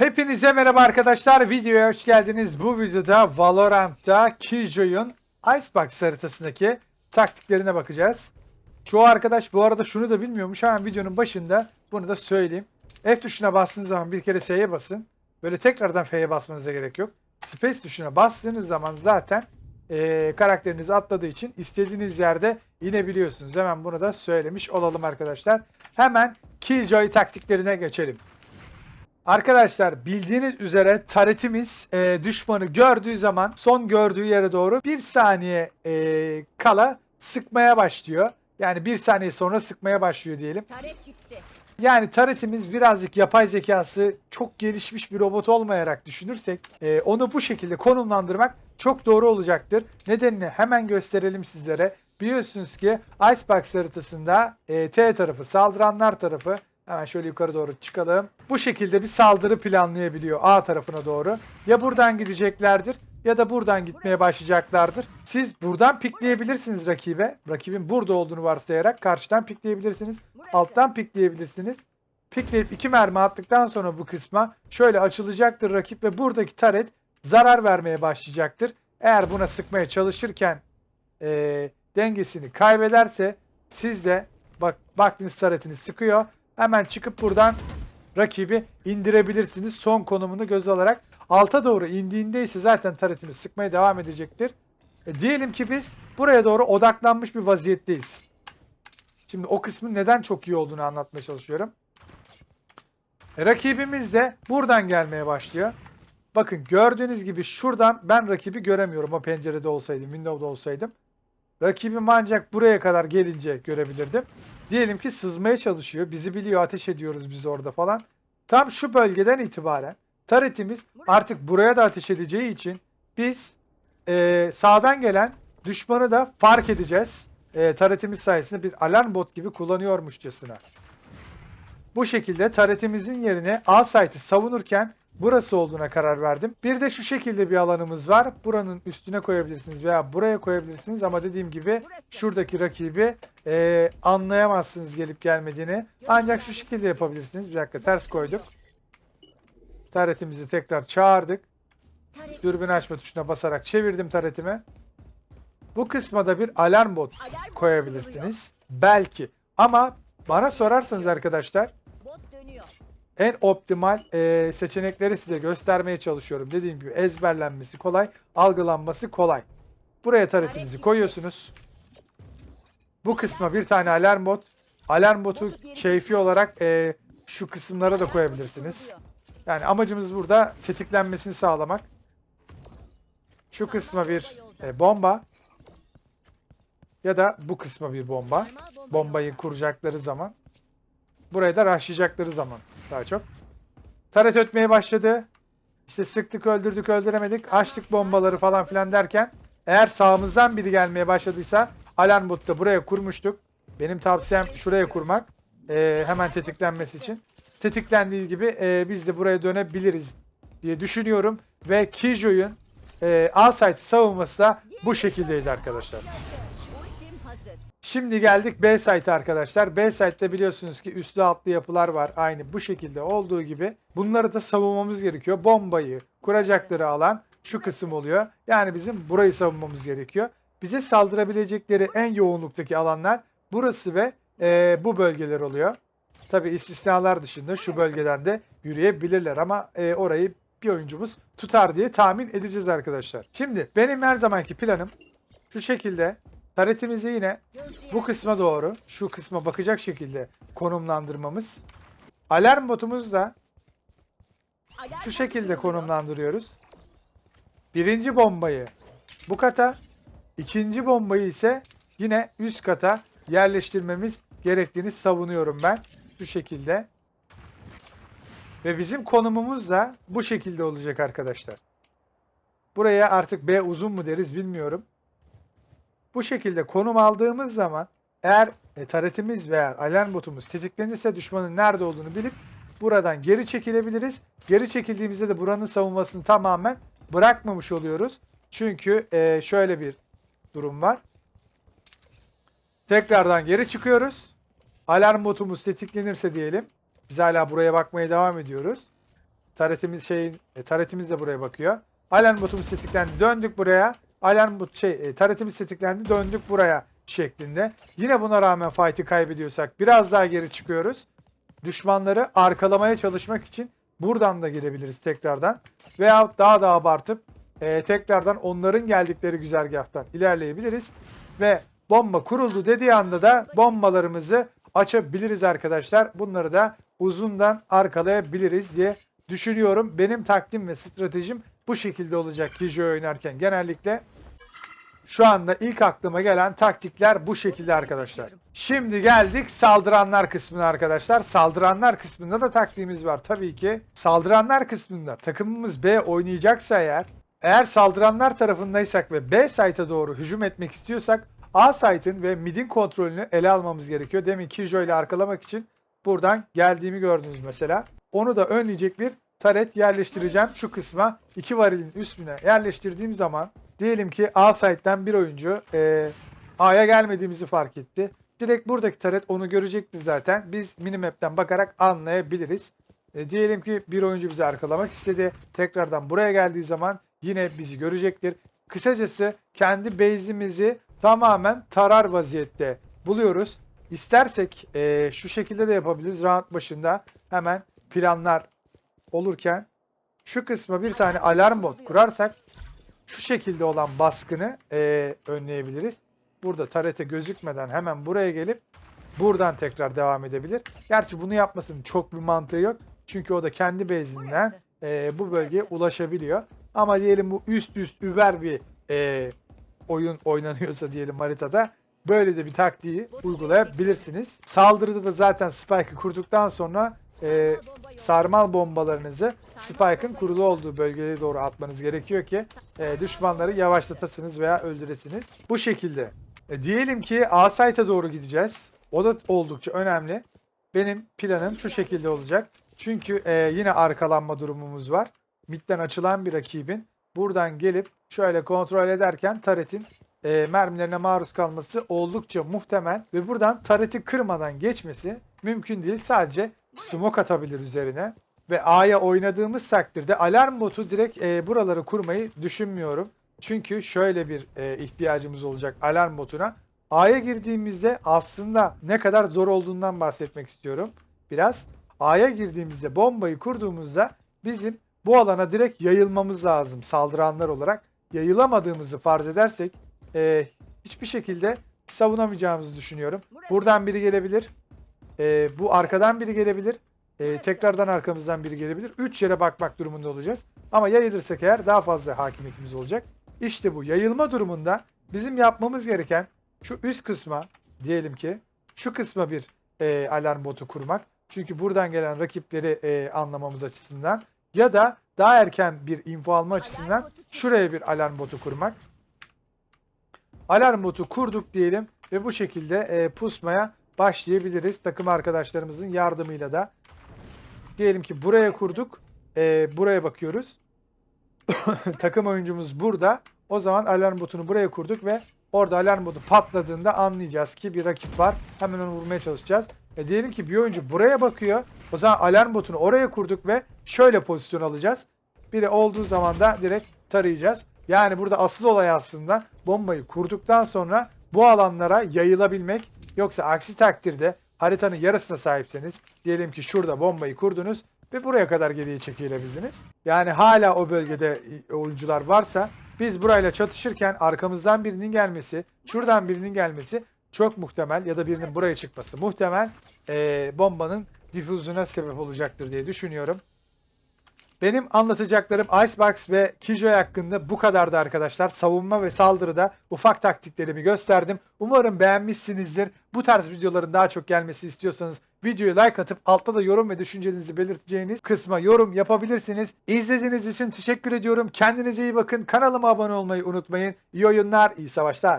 Hepinize merhaba arkadaşlar. Videoya hoş geldiniz. Bu videoda Valorant'ta Killjoy'un Icebox haritasındaki taktiklerine bakacağız. Çoğu arkadaş bu arada şunu da bilmiyormuş. Hemen videonun başında bunu da söyleyeyim. F tuşuna bastığınız zaman bir kere S'ye basın. Böyle tekrardan F'ye basmanıza gerek yok. Space tuşuna bastığınız zaman zaten eee karakteriniz atladığı için istediğiniz yerde inebiliyorsunuz. Hemen bunu da söylemiş olalım arkadaşlar. Hemen Killjoy taktiklerine geçelim. Arkadaşlar bildiğiniz üzere taretimiz e, düşmanı gördüğü zaman son gördüğü yere doğru bir saniye e, kala sıkmaya başlıyor. Yani bir saniye sonra sıkmaya başlıyor diyelim. Taret gitti. Yani taretimiz birazcık yapay zekası çok gelişmiş bir robot olmayarak düşünürsek e, onu bu şekilde konumlandırmak çok doğru olacaktır. Nedenini hemen gösterelim sizlere. Biliyorsunuz ki Icebox haritasında e, T tarafı saldıranlar tarafı hemen şöyle yukarı doğru çıkalım. Bu şekilde bir saldırı planlayabiliyor A tarafına doğru. Ya buradan gideceklerdir ya da buradan gitmeye başlayacaklardır. Siz buradan pikleyebilirsiniz rakibe. Rakibin burada olduğunu varsayarak karşıdan pikleyebilirsiniz. Alttan pikleyebilirsiniz. Pikleyip iki mermi attıktan sonra bu kısma şöyle açılacaktır rakip ve buradaki taret zarar vermeye başlayacaktır. Eğer buna sıkmaya çalışırken eee, dengesini kaybederse siz de bak baktınız taretini sıkıyor. Hemen çıkıp buradan rakibi indirebilirsiniz. Son konumunu göz alarak alta doğru indiğinde ise zaten taretimiz sıkmaya devam edecektir. E, diyelim ki biz buraya doğru odaklanmış bir vaziyetteyiz. Şimdi o kısmın neden çok iyi olduğunu anlatmaya çalışıyorum. E, rakibimiz de buradan gelmeye başlıyor. Bakın gördüğünüz gibi şuradan ben rakibi göremiyorum o pencerede olsaydım, window'da olsaydım. Rakibim ancak buraya kadar gelince görebilirdim. Diyelim ki sızmaya çalışıyor. Bizi biliyor, ateş ediyoruz biz orada falan. Tam şu bölgeden itibaren taretimiz artık buraya da ateş edeceği için biz eee, sağdan gelen düşmanı da fark edeceğiz. Eee, taretimiz sayesinde bir alarm bot gibi kullanıyormuşçasına. Bu şekilde taretimizin yerine A site'i savunurken burası olduğuna karar verdim. Bir de şu şekilde bir alanımız var. Buranın üstüne koyabilirsiniz veya buraya koyabilirsiniz ama dediğim gibi şuradaki rakibi eee, anlayamazsınız gelip gelmediğini. Ancak şu şekilde yapabilirsiniz. Bir dakika ters koyduk. Taretimizi tekrar çağırdık. Dürbün açma tuşuna basarak çevirdim taretimi. Bu kısma da bir alarm bot koyabilirsiniz. Belki. Ama bana sorarsanız arkadaşlar. En optimal e, seçenekleri size göstermeye çalışıyorum. Dediğim gibi ezberlenmesi kolay, algılanması kolay. Buraya taretinizi koyuyorsunuz. Bu kısma bir tane alarm bot. Alarm botu keyfi olarak e, şu kısımlara da koyabilirsiniz. Yani amacımız burada tetiklenmesini sağlamak. Şu kısma bir e, bomba ya da bu kısma bir bomba. Bombayı kuracakları zaman. Buraya da rushlayacakları zaman daha çok. Taret ötmeye başladı. İşte sıktık öldürdük öldüremedik. Açtık bombaları falan filan derken eğer sağımızdan biri gelmeye başladıysa alarm botu buraya kurmuştuk. Benim tavsiyem şuraya kurmak. Ee, hemen tetiklenmesi için. Tetiklendiği gibi e, biz de buraya dönebiliriz diye düşünüyorum. Ve Killjoy'un e, A site savunması da bu şekildeydi arkadaşlar. Hazır. Şimdi geldik B site arkadaşlar. B site'de biliyorsunuz ki üstlü altlı yapılar var. Aynı bu şekilde olduğu gibi. Bunları da savunmamız gerekiyor. Bombayı kuracakları alan şu kısım oluyor. Yani bizim burayı savunmamız gerekiyor. Bize saldırabilecekleri en yoğunluktaki alanlar burası ve e, bu bölgeler oluyor. Tabi istisnalar dışında şu bölgeden de yürüyebilirler ama e, orayı bir oyuncumuz tutar diye tahmin edeceğiz arkadaşlar. Şimdi benim her zamanki planım şu şekilde taretimizi yine bu kısma doğru, şu kısma bakacak şekilde konumlandırmamız. Alarm botumuz da şu şekilde konumlandırıyoruz. Birinci bombayı bu kata, ikinci bombayı ise yine üst kata yerleştirmemiz gerektiğini savunuyorum ben. Şu şekilde. Ve bizim konumumuz da bu şekilde olacak arkadaşlar. Buraya artık B uzun mu deriz bilmiyorum. Bu şekilde konum aldığımız zaman eğer e, taretimiz veya alarm botumuz tetiklenirse düşmanın nerede olduğunu bilip buradan geri çekilebiliriz. Geri çekildiğimizde de buranın savunmasını tamamen bırakmamış oluyoruz. Çünkü e, şöyle bir durum var. Tekrardan geri çıkıyoruz. Alarm botumuz tetiklenirse diyelim. Biz hala buraya bakmaya devam ediyoruz. Taretimiz şey e, taretimiz de buraya bakıyor. Alarm botumuz tetiklendi. Döndük buraya. Alarm bot şey e, taretimiz tetiklendi. Döndük buraya şeklinde. Yine buna rağmen fight'i kaybediyorsak biraz daha geri çıkıyoruz. Düşmanları arkalamaya çalışmak için buradan da girebiliriz tekrardan. Veya daha da abartıp e, tekrardan onların geldikleri güzergahtan ilerleyebiliriz. Ve bomba kuruldu dediği anda da bombalarımızı açabiliriz arkadaşlar. Bunları da uzundan arkalayabiliriz diye düşünüyorum. Benim takdim ve stratejim bu şekilde olacak Kijo oynarken genellikle. Şu anda ilk aklıma gelen taktikler bu şekilde arkadaşlar. Şimdi geldik saldıranlar kısmına arkadaşlar. Saldıranlar kısmında da taktiğimiz var tabii ki. Saldıranlar kısmında takımımız B oynayacaksa eğer, eğer saldıranlar tarafındaysak ve B site'a doğru hücum etmek istiyorsak A site'ın ve mid'in kontrolünü ele almamız gerekiyor. Demin Kijo ile arkalamak için buradan geldiğimi gördünüz mesela. Onu da önleyecek bir taret yerleştireceğim şu kısma. iki varilin üstüne yerleştirdiğim zaman diyelim ki A site'den bir oyuncu e, A'ya gelmediğimizi fark etti. Direkt buradaki taret onu görecekti zaten. Biz minimap'ten bakarak anlayabiliriz. E, diyelim ki bir oyuncu bizi arkalamak istedi. Tekrardan buraya geldiği zaman yine bizi görecektir. Kısacası kendi base'imizi tamamen tarar vaziyette buluyoruz. İstersek e, şu şekilde de yapabiliriz. Round başında hemen planlar olurken şu kısma bir tane alarm bot kurarsak şu şekilde olan baskını e, önleyebiliriz. Burada tarete gözükmeden hemen buraya gelip buradan tekrar devam edebilir. Gerçi bunu yapmasının çok bir mantığı yok. Çünkü o da kendi base'inden e, bu bölgeye ulaşabiliyor. Ama diyelim bu üst üst über bir e, oyun oynanıyorsa diyelim haritada böyle de bir taktiği uygulayabilirsiniz. Saldırıda da zaten Spike'ı kurduktan sonra e, sarmal bombalarınızı Spike'ın kurulu olduğu bölgeye doğru atmanız gerekiyor ki e, düşmanları yavaşlatasınız veya öldüresiniz. Bu şekilde. E, diyelim ki A site'a doğru gideceğiz. O da oldukça önemli. Benim planım şu şekilde olacak. Çünkü e, yine arkalanma durumumuz var. Mid'den açılan bir rakibin buradan gelip şöyle kontrol ederken taretin e, mermilerine maruz kalması oldukça muhtemel ve buradan tareti kırmadan geçmesi mümkün değil. Sadece smoke atabilir üzerine ve A'ya oynadığımız takdirde alarm botu direkt e, buraları kurmayı düşünmüyorum. Çünkü şöyle bir e, ihtiyacımız olacak alarm botuna. A'ya girdiğimizde aslında ne kadar zor olduğundan bahsetmek istiyorum. Biraz A'ya girdiğimizde bombayı kurduğumuzda bizim bu alana direkt yayılmamız lazım saldıranlar olarak. Yayılamadığımızı farz edersek e, hiçbir şekilde savunamayacağımızı düşünüyorum. Buradan biri gelebilir. E, bu arkadan biri gelebilir. E, tekrardan arkamızdan biri gelebilir. 3 yere bakmak durumunda olacağız. Ama yayılırsak eğer daha fazla hakimiyetimiz olacak. İşte bu yayılma durumunda bizim yapmamız gereken şu üst kısma diyelim ki şu kısma bir e, alarm botu kurmak. Çünkü buradan gelen rakipleri e, anlamamız açısından ya da daha erken bir info alma açısından şuraya bir alarm botu kurmak. Alarm botu kurduk diyelim ve bu şekilde e, pusmaya başlayabiliriz. Takım arkadaşlarımızın yardımıyla da. Diyelim ki buraya kurduk. E, buraya bakıyoruz. Takım oyuncumuz burada. O zaman alarm botunu buraya kurduk ve orada alarm botu patladığında anlayacağız ki bir rakip var. Hemen onu vurmaya çalışacağız. E diyelim ki bir oyuncu buraya bakıyor. O zaman alarm botunu oraya kurduk ve şöyle pozisyon alacağız. Biri olduğu zaman da direkt tarayacağız. Yani burada asıl olay aslında bombayı kurduktan sonra bu alanlara yayılabilmek. Yoksa aksi takdirde haritanın yarısına sahipseniz diyelim ki şurada bombayı kurdunuz ve buraya kadar geriye çekilebildiniz. Yani hala o bölgede oyuncular varsa biz burayla çatışırken arkamızdan birinin gelmesi, şuradan birinin gelmesi çok muhtemel ya da birinin buraya çıkması muhtemel eee, bombanın difüzyona sebep olacaktır diye düşünüyorum. Benim anlatacaklarım Icebox ve Killjoy hakkında bu kadardı arkadaşlar. Savunma ve saldırıda ufak taktiklerimi gösterdim. Umarım beğenmişsinizdir. Bu tarz videoların daha çok gelmesi istiyorsanız videoyu like atıp altta da yorum ve düşüncelerinizi belirteceğiniz kısma yorum yapabilirsiniz. İzlediğiniz için teşekkür ediyorum. Kendinize iyi bakın. Kanalıma abone olmayı unutmayın. İyi oyunlar, iyi savaşlar.